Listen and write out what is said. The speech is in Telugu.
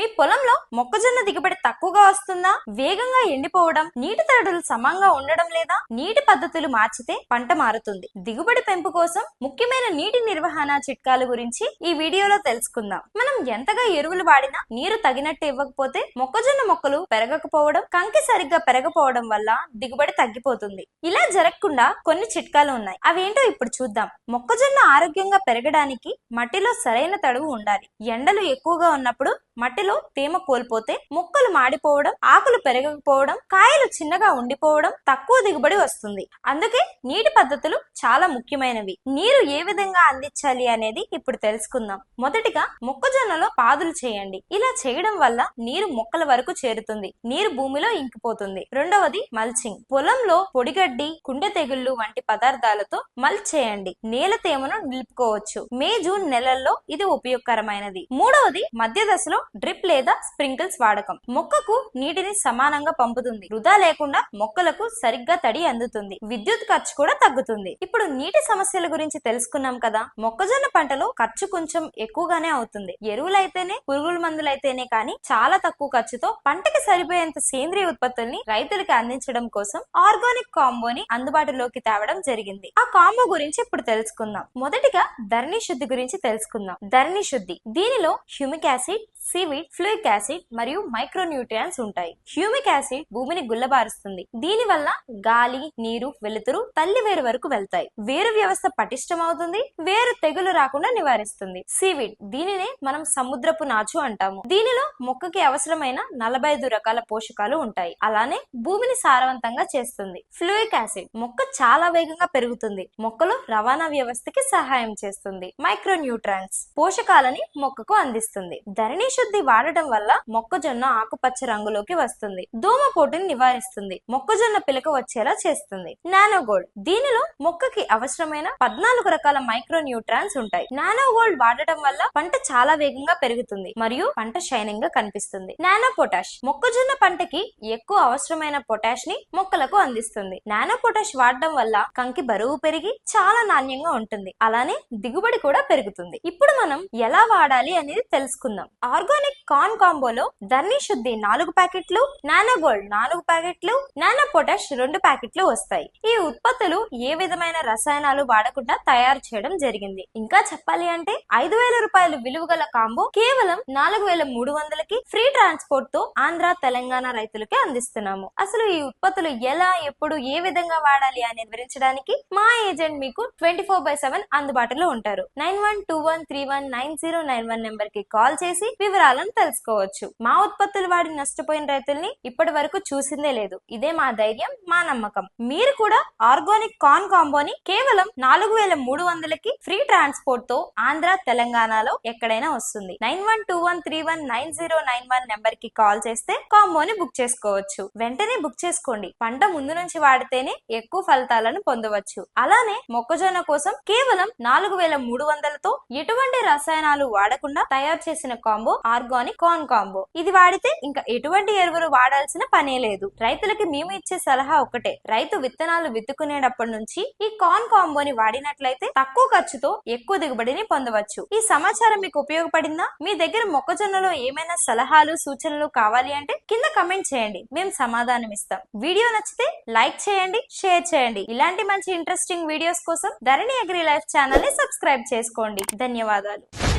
మీ పొలంలో మొక్కజొన్న దిగుబడి తక్కువగా వస్తుందా? వేగంగా ఎండిపోవడం నీటి తడులు సమంగా ఉండడం లేదా? నీటి పద్ధతులు మార్చితే పంట మారుతుంది. దిగుబడి పెంపు కోసం ముఖ్యమైన నీటి నిర్వహణ చిట్కాల గురించి ఈ వీడియోలో తెలుసుకుందాం. మనం ఎంతగా ఎరువులు వాడినా నీరు తగినట్టు ఇవ్వకపోతే మొక్కజొన్న మొక్కలు పెరగకపోవడం కంకి సరిగ్గా పెరగపోవడం వల్ల దిగుబడి తగ్గిపోతుంది. ఇలా జరగకుండా కొన్ని చిట్కాలు ఉన్నాయి. అవేంటో ఇప్పుడు చూద్దాం. మొక్కజొన్న ఆరోగ్యంగా పెరగడానికి మట్టిలో సరైన తడువు ఉండాలి. ఎండలు ఎక్కువగా ఉన్నప్పుడు మట్టిలో తేమ కోల్పోతే మొక్కలు మాడిపోవడం ఆకులు పెరగకపోవడం కాయలు చిన్నగా ఉండిపోవడం తక్కువ దిగుబడి వస్తుంది. అందుకే నీటి పద్ధతులు చాలా ముఖ్యమైనవి. నీరు ఏ విధంగా అందించాలి అనేది ఇప్పుడు తెలుసుకుందాం. మొదటిగా మొక్కజొన్నలో పాదులు చేయండి. ఇలా చేయడం వల్ల నీరు మొక్కల వరకు చేరుతుంది. నీరు భూమిలో ఇంకిపోతుంది. రెండవది మల్చింగ్. పొలంలో పొడిగడ్డి కుండె తెగుళ్ళు వంటి పదార్థాలతో మల్చ్ చేయండి. నేల తేమను నిలుపుకోవచ్చు. మే జూన్ నెలల్లో ఇది ఉపయోగకరమైనది. మూడవది మధ్య దశలో డ్రిప్ లేదా స్ప్రింకిల్స్ వాడకం. మొక్కకు నీటిని సమానంగా పంపుతుంది. వృధా లేకుండా మొక్కలకు సరిగ్గా తడి అందుతుంది. విద్యుత్ ఖర్చు కూడా తగ్గుతుంది. ఇప్పుడు నీటి సమస్యల గురించి తెలుసుకున్నాం కదా. మొక్కజొన్న పంటలో ఖర్చు కొంచెం ఎక్కువగానే అవుతుంది. ఎరువులైతేనే పురుగుల మందులైతేనే కానీ చాలా తక్కువ ఖర్చుతో పంటకి సరిపోయేంత సేంద్రియ ఉత్పత్తుల్ని రైతులకి అందించడం కోసం ఆర్గానిక్ కాంబోని అందుబాటులోకి తేవడం జరిగింది. ఆ కాంబో గురించి ఇప్పుడు తెలుసుకుందాం. మొదటిగా ధరణి శుద్ధి గురించి తెలుసుకుందాం. ధరణి శుద్ధి. దీనిలో humic acid seaweed fulvic acid మరియు మైక్రోన్యూట్రియన్స్ ఉంటాయి. హ్యూమిక్ యాసిడ్ భూమిని గుల్లబారుస్తుంది. దీని వల్ల గాలి నీరు వెలుతురు తల్లి వేరు వరకు వెళ్తాయి. వేరు వ్యవస్థ పటిష్టమవుతుంది వేరు తెగులు రాకుండా నివారిస్తుంది. సీవిడ్ దీనినే మనం సముద్రపు నాచు అంటాము. దీనిలో మొక్కకి అవసరమైన నలభై ఐదు రకాల పోషకాలు ఉంటాయి. అలానే భూమిని సారవంతంగా చేస్తుంది. ఫ్లూయిక్ యాసిడ్ మొక్క చాలా వేగంగా పెరుగుతుంది. మొక్కలో రవాణా వ్యవస్థకి సహాయం చేస్తుంది. మైక్రోన్యూట్రాన్స్ పోషకాలని మొక్కకు అందిస్తుంది. ధరణి శుద్ధి వాడటం వల్ల మొక్కజొన్న ఆకుపచ్చ రంగులోకి వస్తుంది. దోమ పోటుని నివారిస్తుంది. మొక్కజొన్న పిలక వచ్చేలా చేస్తుంది. నానోగోల్డ్. దీనిలో మొక్కకి అవసరమైన పద్నాలుగు రకాల మైక్రో న్యూట్రాన్స్ ఉంటాయి. నానోగోల్డ్ వాడటం వల్ల పంట చాలా వేగంగా పెరుగుతుంది మరియు పంట షైనింగ్గా కనిపిస్తుంది. నానో పొటాష్ మొక్కజొన్న పంటకి ఎక్కువ అవసరమైన పొటాష్ని మొక్కలకు అందిస్తుంది. నానో పొటాష్ వాడడం వల్ల కంకి బరువు పెరిగి చాలా నాణ్యంగా ఉంటుంది. అలానే దిగుబడి కూడా పెరుగుతుంది. ఇప్పుడు మనం ఎలా వాడాలి అనేది తెలుసుకుందాం. ఆర్గానిక్ కార్న్ కాంబోలో ధర్ని శుద్ధి నాలుగు ప్యాకెట్లు నానో గోల్డ్ నాలుగు ప్యాకెట్లు నానో పొటాష్ రెండు ప్యాకెట్లు వస్తాయి. ఈ ఉత్పత్తులు ఏ విధమైన రసాయనాలు వాడకుండా తయారు చేయడం జరిగింది. ఇంకా చెప్పాలి అంటే ఐదు వేల రూపాయలు విలువ గల కాంబో కేవలం నాలుగు వేల మూడు వందలకి ఫ్రీ ట్రాన్స్పోర్ట్తో ఆంధ్ర తెలంగాణ రైతులకి అందిస్తున్నాము. అసలు ఈ ఉత్పత్తులు ఎలా ఎప్పుడు ఏ విధంగా వాడాలి అని వివరించడానికి మా ఏజెంట్ మీకు ట్వంటీ ఫోర్ బై సెవెన్ అందుబాటులో ఉంటారు. Nine one two one three one nine zero nine one నెంబర్కి కాల్ చేసి వివరాలను తెలుసుకోవచ్చు. మా ఉత్పత్తులు వాడి నష్టపోయిన రైతుల్ని ఇప్పటి వరకు చూసిందే లేదు. ఇదే మా ధైర్యం మా నమ్మకం. మీరు కూడా ఆర్గానిక్ కార్న్ కాంబోని కేవలం నాలుగు వేల మూడు వందలకి ఫ్రీ ట్రాన్స్పోర్ట్తో ఆంధ్ర తెలంగాణలో ఎక్కడైనా వస్తుంది. Nine one two one three one nine zero nine one నెంబర్కి కాల్ చేస్తే కాంబోని బుక్ చేసుకోవచ్చు. వెంటనే బుక్ చేసుకోండి. పంట ముందు నుంచి వాడితేనే ఎక్కువ ఫలితాలను పొందవచ్చు. అలానే మొక్కజొన్న కోసం కేవలం నాలుగు వేల మూడు వందలతో ఎటువంటి రసాయనాలు వాడకుండా తయారు చేసిన కాంబో ఆర్గానిక్ కార్న్ కాంబో. ఇది వాడితే ఇంకా ఎటువంటి ఎరువులు వాడాల్సిన పనే లేదు. రైతులకి మేము ఇచ్చే సలహా ఒకటే రైతు విత్తనాలు విత్తుకునేటప్పటి నుంచి ఈ కార్న్ కాంబోని వాడినట్లయితే తక్కువ ఖర్చుతో ఎక్కువ దిగుబడిని పొందవచ్చు. ఈ సమాచారం మీకు ఉపయోగపడిందా? మీ దగ్గర మొక్కజొన్నలో ఏమైనా సలహాలు సూచనలు కావాలి అంటే కింద కమెంట్ చేయండి. మేము సమాధానం ఇస్తాం. వీడియో నచ్చితే లైక్ చేయండి షేర్ చేయండి. ఇలాంటి మంచి ఇంట్రెస్టింగ్ వీడియోస్ కోసం ధరణి అగ్రి లైఫ్ ఛానల్ని సబ్స్క్రైబ్ చేసుకోండి. ధన్యవాదాలు.